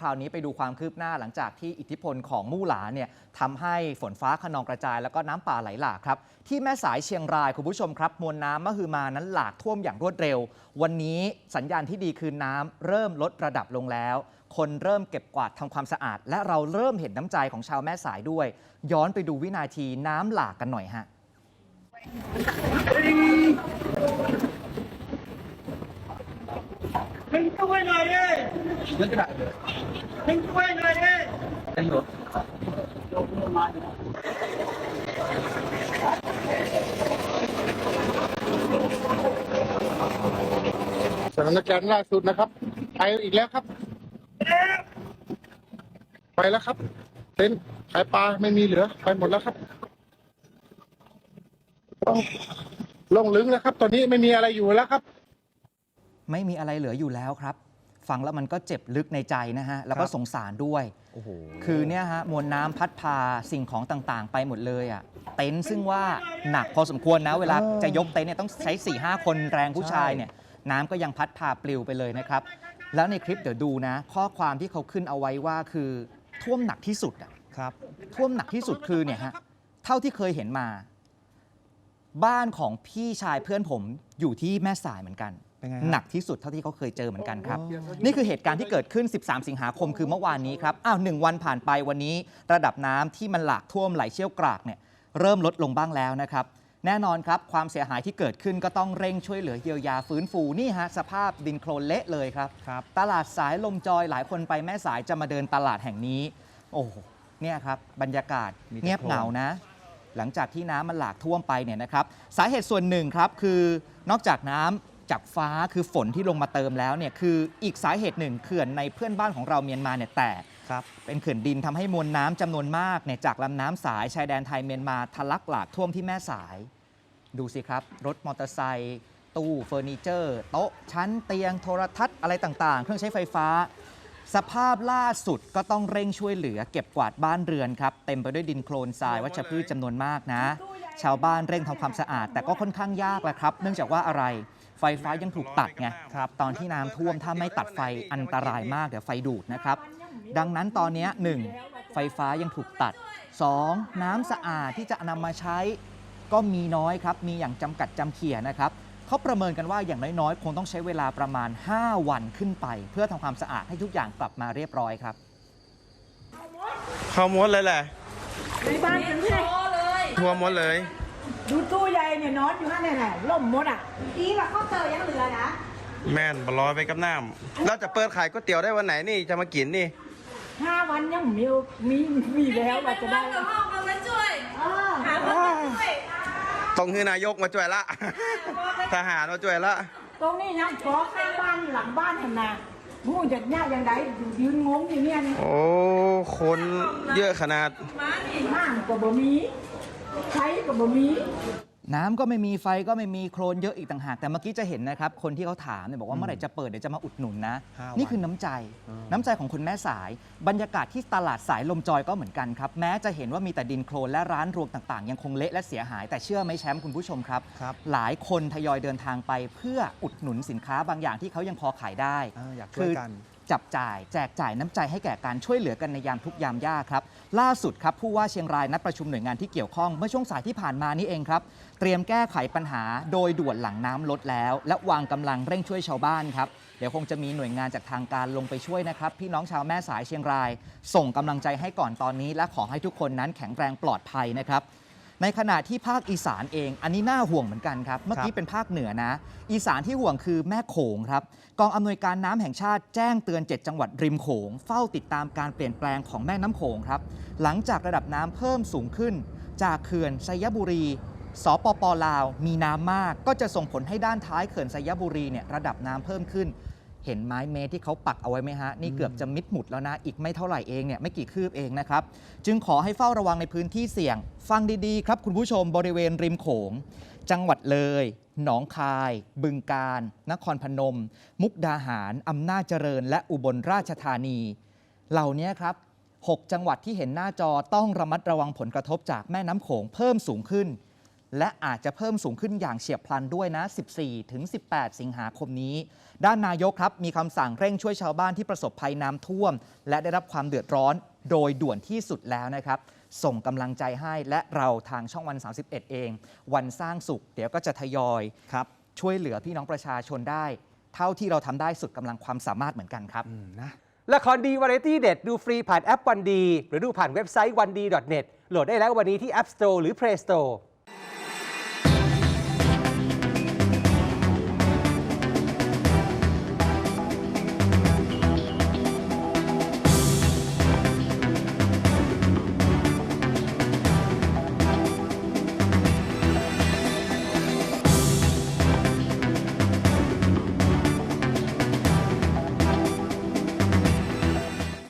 คราวนี้ไปดูความคืบหน้าหลังจากที่อิทธิพลของมู่หลาเนี่ยทำให้ฝนฟ้าขนองกระจาย แล้วก็น้ำป่าไหลหลากครับ ที่แม่สายเชียงรายคุณผู้ชมครับ มวลน้ำมหึมานั้นหลากท่วมอย่างรวดเร็ว วันนี้สัญญาณที่ดีคือน้ำเริ่มลดระดับลงแล้ว คนเริ่มเก็บกวาดทำความสะอาด และเราเริ่มเห็นน้ำใจของชาวแม่สายด้วย ย้อนไปดูวินาทีน้ำหลากกันหน่อยฮะ สถานการณ์ล่าสุดนะครับ ไปอีกแล้วครับ ไปแล้วครับ เต็นท์ขายปลาไม่มีเหลือ ไปหมดแล้วครับต้องลงลึงแล้วครับ ตอนนี้ไม่มีอะไรอยู่แล้วครับ ไม่มีอะไรเหลืออยู่แล้วครับ ฟังแล้วมันก็เจ็บลึกในใจนะฮะ แล้วก็ครับสงสารด้วยโอ้โหคือเนี่ยฮะมวลน้ำพัดพาสิ่งของต่างๆ ไปหมดเลยอะ เต็นท์ซึ่งว่าหนักพอสมควรนะ เวลาเออจะยกเต็นท์เนี่ยต้องใช้4ี่ห้าคนแรงผู้ชายใช่เนี่ยน้ำก็ยังพัดพาปลิวไปเลยนะครับ แล้วในคลิปเดี๋ยวดูนะ ข้อความที่เขาขึ้นเอาไว้ว่าคือท่วมหนักที่สุดอะครับ ท่วมหนักที่สุดคือเนี่ยฮะเท่าที่เคยเห็นมา บ้านของพี่ชายเพื่อนผมอยู่ที่แม่สายเหมือนกัน เป็นไงฮะ หนักที่สุดเท่าที่เขาเคยเจอเหมือนกันครับอ๋อนี่คือเหตุการณ์ที่เกิดขึ้น 13 สิงหาคมคือเมื่อวานนี้ครับ อ้าวหนึ่งวันผ่านไปวันนี้ ระดับน้ำที่มันหลากท่วมไหลเชี่ยวกรากเนี่ยเริ่มลดลงบ้างแล้วนะครับ แน่นอนครับความเสียหายที่เกิดขึ้นก็ต้องเร่งช่วยเหลือเยียวยาฟื้นฟูนี่ฮะสภาพดินโคลนเละเลยครับ ครับ ตลาดสายลมจอยหลายคนไปแม่สายจะมาเดินตลาดแห่งนี้ โอ้โหเนี่ยครับบรรยากาศมีแต่เงียบเหงานะ หลังจากที่น้ำมันหลากท่วมไปเนี่ยนะครับ สาเหตุส่วนหนึ่งครับคือนอกจากน้ำ จากฟ้าคือฝนที่ลงมาเติมแล้วเนี่ยคืออีกสาเหตุหนึ่งเขื่อนในเพื่อนบ้านของเราเมียนมาเนี่ยแตกครับเป็นเขื่อนดินทำให้มวลน้ำจำนวนมากเนี่ยจากลำน้ำสายชายแดนไทยเมียนมาทะลักหลากท่วมที่แม่สาย ดูสิครับ รถมอเตอร์ไซค์ตู้เฟอร์นิเจอร์ โต๊ะชั้นเตียงโทรทัศน์อะไรต่างๆ เครื่องใช้ไฟฟ้า สภาพล่าสุดก็ต้องเร่งช่วยเหลือ เก็บกวาดบ้านเรือนครับเต็มไปด้วยดินโคลนทรายวัชพืชจำนวนมากนะ ชาวบ้านเร่งทำความสะอาด แต่ก็ค่อนข้างยากแหละครับ เนื่องจากว่าอะไร ไฟฟ้ายังถูกตัดไงครับตอนที่น้ำท่วมถ้าไม่ตัดไฟอันตรายมากเดี๋ยวไฟดูดนะครับ ดังนั้นตอนเนี้ยหนึ่งไฟฟ้ายังถูกตัด 2. น้ำสะอาดที่จะนำมาใช้ก็มีน้อยครับ มีอย่างจำกัดจำเขี่ยนะครับเขาประเมินกันว่าอย่างน้อยๆ คงต้องใช้เวลาประมาณ 5 วันขึ้นไป เพื่อทำความสะอาดให้ทุกอย่างกลับมาเรียบร้อยครับ เข้าหมดเลยแหละในบ้านเป็นไงทั่วหมดเลย ดูตู้ใหญ่เนี่ยนอนอยู่ข้างในแหละล่มหมดอะอีหลักข้าวเตยยังเหลือนะแม่นบลอยไปกับน้ำเราจะเปิดขายก๋วยเตี๋ยวได้วันไหนนี่จะมากินนี่ห้าวันยังมีมีมีแล้วว่าจะได้ห้องเรามาช่วยหาคนมาช่วยต้องคือนายกมาช่วยละทหารมาช่วยละตรงนี้ยังขอข้างบ้านหลังบ้านเห็นนะมูจะยากยังไงยืนงงอยู่เนี่ยนี่โอ้คนเยอะขนาดมานี่น้ำก็บ่มี ใช้ก็บ่มีน้ำก็ไม่มีไฟก็ไม่มีโครนเยอะอีกต่างหาก แต่เมื่อกี้จะเห็นนะครับ คนที่เขาถามเนี่ยบอกว่าเมื่อไหร่จะเปิดเดี๋ยวจะมาอุดหนุนนะ ห้าวันนี่คือน้ำใจน้ำใจของคนแม่สาย บรรยากาศที่ตลาดสายลมจอยก็เหมือนกันครับ แม้จะเห็นว่ามีแต่ดินโคลนและร้านรวงต่างๆ ยังคงเละและเสียหาย แต่เชื่อไหมแชมป์คุณผู้ชมครับ ครับหลายคนทยอยเดินทางไปเพื่ออุดหนุนสินค้าบางอย่างที่เขายังพอขายได้ อ่าอยากช่วยกัน จับจ่าย แจกจ่ายน้ำใจให้แก่การช่วยเหลือกันในยามทุกยามยากครับ ล่าสุดครับผู้ว่าเชียงรายนัดประชุมหน่วยงานที่เกี่ยวข้องเมื่อช่วงสายที่ผ่านมานี้เองครับ เตรียมแก้ไขปัญหาโดยด่วนหลังน้ำลดแล้ว และวางกำลังเร่งช่วยชาวบ้านครับเดี๋ยวคงจะมีหน่วยงานจากทางการลงไปช่วยนะครับ พี่น้องชาวแม่สายเชียงราย ส่งกำลังใจให้ก่อนตอนนี้ และขอให้ทุกคนนั้นแข็งแรงปลอดภัยนะครับ ในขณะที่ภาคอีสานเอง อันนี้น่าห่วงเหมือนกันครับ เมื่อกี้เป็นภาคเหนือนะ อีสานที่ห่วงคือแม่โขงครับ กองอำนวยการน้ำแห่งชาติแจ้งเตือน 7 จังหวัดริมโขง เฝ้าติดตามการเปลี่ยนแปลงของแม่น้ำโขงครับ หลังจากระดับน้ำเพิ่มสูงขึ้น จากเขื่อนไซยบุรีสปปลาว มีน้ำมาก ก็จะส่งผลให้ด้านท้ายเขื่อนไซยบุรีเนี่ยระดับน้ำเพิ่มขึ้น เห็นไม้เมตรที่เขาปักเอาไว้ไหมฮะ นี่เกือบจะมิดหมุดแล้วนะ อีกไม่เท่าไหร่เองเนี่ยไม่กี่คืบเองนะครับ จึงขอให้เฝ้าระวังในพื้นที่เสี่ยง ฟังดีๆ ครับคุณผู้ชมบริเวณริมโขง จังหวัดเลย หนองคาย บึงกาฬนครพนม มุกดาหาร อำนาจเจริญ และอุบลราชธานี เหล่านี้ครับ 6 จังหวัดที่เห็นหน้าจอต้องระมัดระวังผลกระทบจากแม่น้ำโขงเพิ่มสูงขึ้น และอาจจะเพิ่มสูงขึ้นอย่างเฉียบพลันด้วยนะ 14 ถึง 18 สิงหาคมนี้ ด้านนายกครับ มีคำสั่งเร่งช่วยชาวบ้านที่ประสบภัยน้ำท่วม และได้รับความเดือดร้อนโดยด่วนที่สุดแล้วนะครับ ส่งกำลังใจให้และเราทางช่องวัน 31 เอง วันสร้างสุข เดี๋ยวก็จะทยอยครับช่วยเหลือพี่น้องประชาชนได้ เท่าที่เราทำได้สุดกำลังความสามารถเหมือนกันครับละครดีวาไรตี้เด็ดดูฟรีผ่านแอปวันดี หรือดูผ่านเว็บไซต์วันดี .net โหลดได้แล้ววันนี้ที่ App Store หรือ Play Store